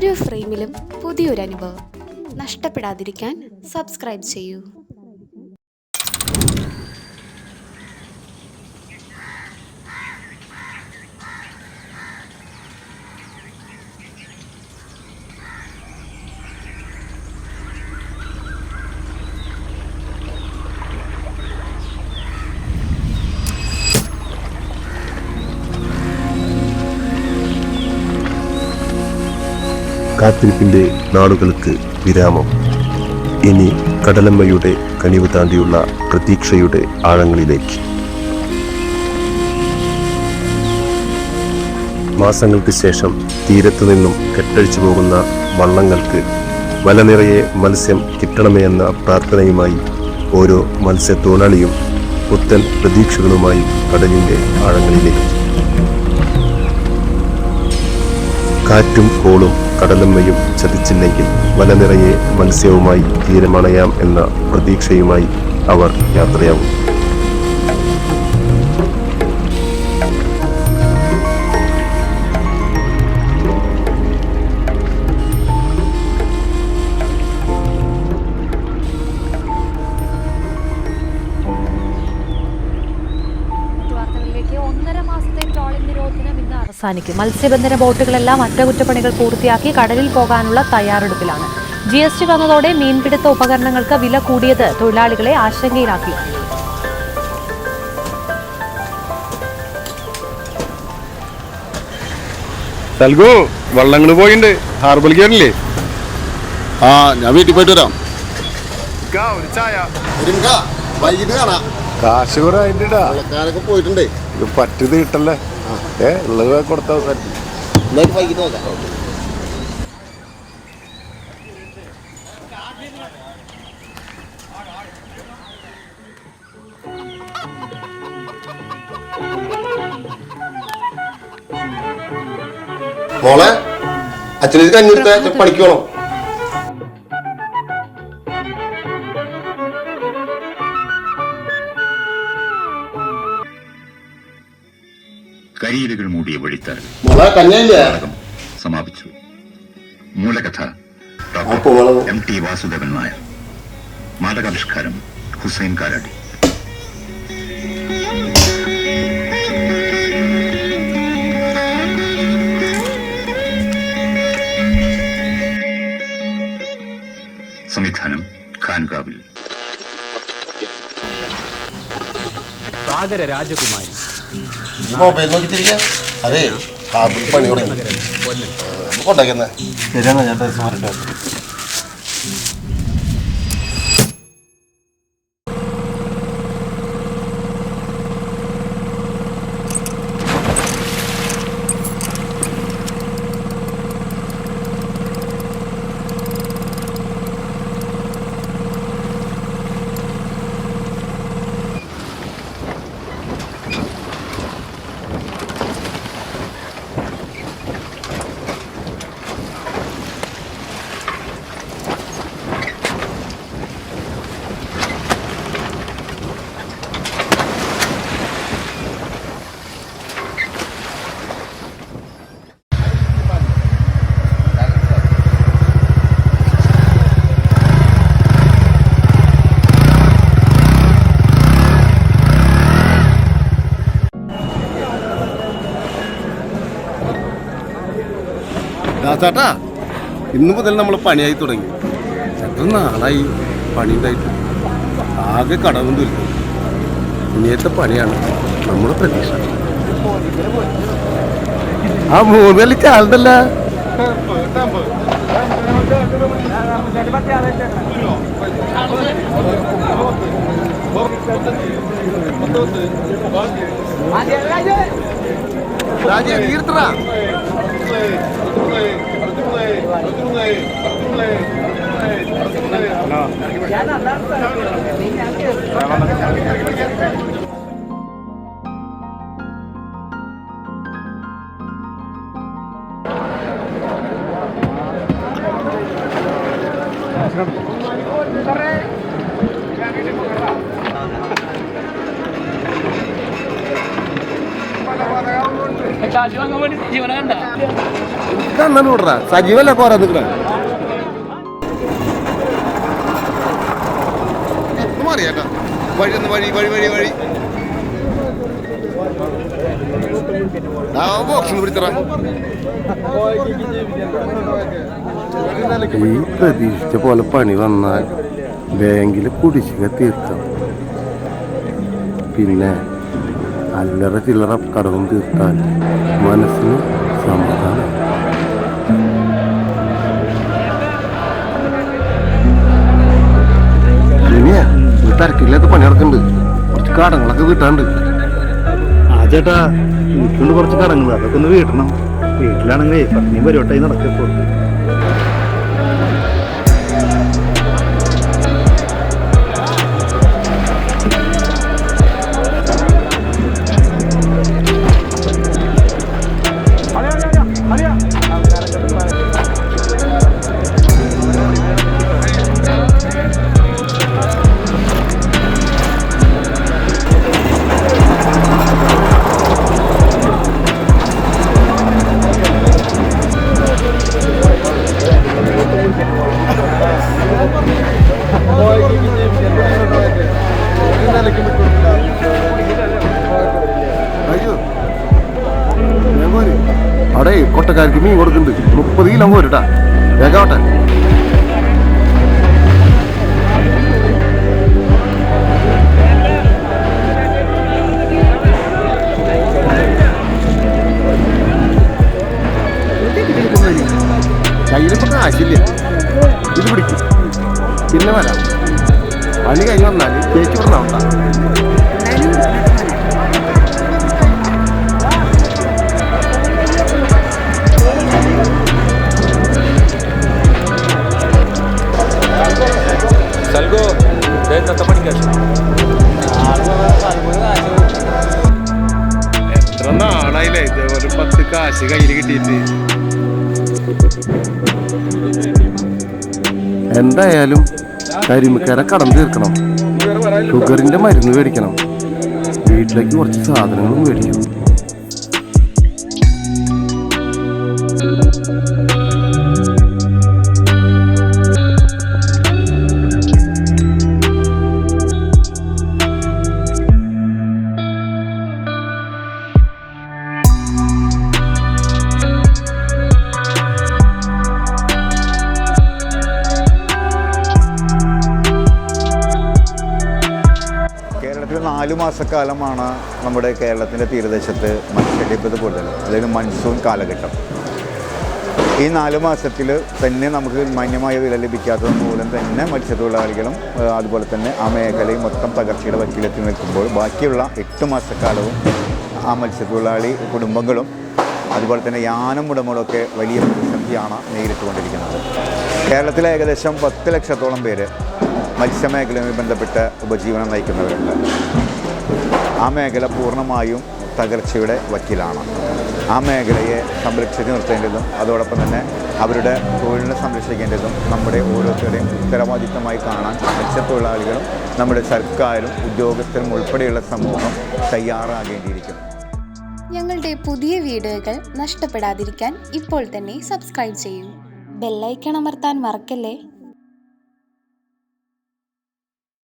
ഓരോ ഫ്രെയിമിലും പുതിയൊരു അനുഭവം നഷ്ടപ്പെടാതിരിക്കാൻ സബ്സ്ക്രൈബ് ചെയ്യൂ. കാത്തിരിപ്പിന്റെ നാളുകൾക്ക് വിരാമം. ഇനി കടലമ്മയുടെ കനിവ് താണ്ടിയുള്ള പ്രതീക്ഷയുടെ ആഴങ്ങളിലേക്ക്. മാസങ്ങൾക്ക് ശേഷം തീരത്തു നിന്നും കെട്ടഴിച്ചു പോകുന്ന വള്ളങ്ങൾക്ക് വല നിറയെ മത്സ്യം കിട്ടണമേ എന്ന പ്രാർത്ഥനയുമായി ഓരോ മത്സ്യത്തൊഴിലാളിയും പുത്തൻ പ്രതീക്ഷകളുമായി കടലിന്റെ ആഴങ്ങളിലേക്ക്. കാറ്റും കോളും കടലമ്മയും ചതിച്ചില്ലെങ്കിൽ വല നിറയെ മത്സ്യവുമായി തീരമണയാം എന്ന പ്രതീക്ഷയുമായി അവർ യാത്രയാവും. അവസാനിക്കും. മത്സ്യബന്ധന ബോട്ടുകളെല്ലാം അറ്റകുറ്റപ്പണികൾ പൂർത്തിയാക്കി കടലിൽ പോകാനുള്ള തയ്യാറെടുപ്പിലാണ്. ജി എസ് ടി വന്നതോടെ മീൻപിടുത്ത ഉപകരണങ്ങൾക്ക് വില കൂടിയത് തൊഴിലാളികളെ ആശങ്കയിലാക്കി. നൽകൂ വള്ളങ്ങൾ പോയിണ്ട്. ഹാർബറിൽ കയറില്ലേ ആ ഞാൻ വീട്ടിൽ പോയിട്ട് വരാം. കാശ് കുറേ പോയിട്ടുണ്ടേ. പറ്റത് കിട്ടല്ലേ? ഏ ഉള്ളത് കൊടുത്ത മോളെ അച്ഛനെ കഞ്ഞെടുത്ത പണിക്ക് മൂടിയ വഴിത്താരം നാടകം സമാപിച്ചു. മൂലകഥ doctor M T Vasudevan Nair. നാടകാവിഷ്കാരം Hussain Karadi. സംവിധാനം ഖാൻകാവിൽ സാഗര രാജകുമാരി. മൊബൈൽ നോക്കിത്തിരിക്ക അതെ കാപ്പിൽ പണി തുടങ്ങി കൊണ്ടാക്കുന്നേ ശരിയാണ് ഞാൻ ഡ്രസ് ചേട്ടാ ഇന്ന് മുതൽ നമ്മൾ പണിയായി തുടങ്ങി. ചേട്ടൻ നാളായി പണി ഉണ്ടായിട്ട്? ആകെ കടവും തുല്ലും ഇനിയത്തെ പണിയാണ് നമ്മുടെ പ്രതീക്ഷ. ആ മൂന്നൽ ചാലതല്ല രാജേ തീർത്തടാ. Gracias. കണ്ണു വിടറ സജീവല്ല കോരാ നിൽക്കണ വഴി വഴി വഴി ഈ പ്രതീക്ഷിച്ച പോലെ പണി വന്നാൽ ബാങ്കിൽ കുടിശ്ശിക തീർക്കാം. പിന്നെ അല്ലറ ചില്ലറ കടവും തീർത്താൽ മനസ്സിന് സമാധാനം. ഇനിയാ തിരക്കില്ലാത്ത പണി നടക്കുന്നുണ്ട്. കുറച്ച് കടങ്ങളൊക്കെ വീട്ടാണ്ട് ആ ചേട്ടാ എനിക്കുണ്ട് കുറച്ച് കടങ്ങൾ. അതൊക്കെ ഒന്ന് വീട്ടണം. വീട്ടിലാണെങ്കിൽ പത്നി പരിവട്ടായി നടക്കപ്പോൾ പോരട്ടാ വേഗാവട്ടെ കയ്യിലിപ്പോ കാശില്ല ഇത് പിടിക്കും. പിന്നെ വരാം. പണി കഴിഞ്ഞ് വന്നാൽ ചേച്ചി പറഞ്ഞാവണ്ട എത്ര നാളായില്ലേ ഇതേപോലെ പത്ത് കാശ് കയ്യിൽ കിട്ടിയിട്ട്? എന്തായാലും കരിമിക്കര കടം തീർക്കണം. ഷുഗറിന്റെ മരുന്ന് മേടിക്കണം. വീട്ടിലേക്ക് കുറച്ച് സാധനങ്ങളും മേടിക്കണം. നാലു മാസക്കാലമാണ് നമ്മുടെ കേരളത്തിന്റെ തീരദേശത്ത് മത്സ്യലഭ്യത കൂടുതൽ അതായത് മൺസൂൺ കാലഘട്ടം. ഈ നാല് മാസത്തിൽ തന്നെ നമുക്ക് മാന്യമായ വില ലഭിക്കാത്തത് മൂലം തന്നെ മത്സ്യത്തൊഴിലാളികളും അതുപോലെ തന്നെ ആ മേഖലയും മൊത്തം തകർച്ചയുടെ വക്കീലെത്തി നിൽക്കുമ്പോൾ ബാക്കിയുള്ള എട്ട് മാസക്കാലവും ആ മത്സ്യത്തൊഴിലാളി കുടുംബങ്ങളും അതുപോലെ തന്നെ യാനം ഉടമകളൊക്കെ വലിയ പ്രതിസന്ധിയാണ് നേരിട്ടുകൊണ്ടിരിക്കുന്നത്. കേരളത്തിലെ ഏകദേശം പത്ത് ലക്ഷത്തോളം പേര് മത്സ്യമേഖലയുമായി ബന്ധപ്പെട്ട് ഉപജീവനം നയിക്കുന്നവരുണ്ട്. ആ മേഖല പൂർണമായും തകർച്ചയുടെ വക്കീലാണ്. ആ മേഖലയെ സംരക്ഷിച്ച് നിർത്തേണ്ടതും അതോടൊപ്പം തന്നെ അവരുടെ തൊഴിലിനെ സംരക്ഷിക്കേണ്ടതും നമ്മുടെ ഓരോരുത്തരുടെയും ഉത്തരവാദിത്തമായി കാണാൻ മത്സ്യത്തൊഴിലാളികളും നമ്മുടെ സർക്കാരും ഉദ്യോഗസ്ഥരും ഉൾപ്പെടെയുള്ള സമൂഹം തയ്യാറാകേണ്ടിയിരിക്കുന്നു. ഞങ്ങളുടെ പുതിയ വീഡിയോകൾ നഷ്ടപ്പെടാതിരിക്കാൻ ഇപ്പോൾ തന്നെ സബ്സ്ക്രൈബ് ചെയ്യൂ. ബെല്ലൈക്കൺ അമർത്താൻ മറക്കല്ലേ?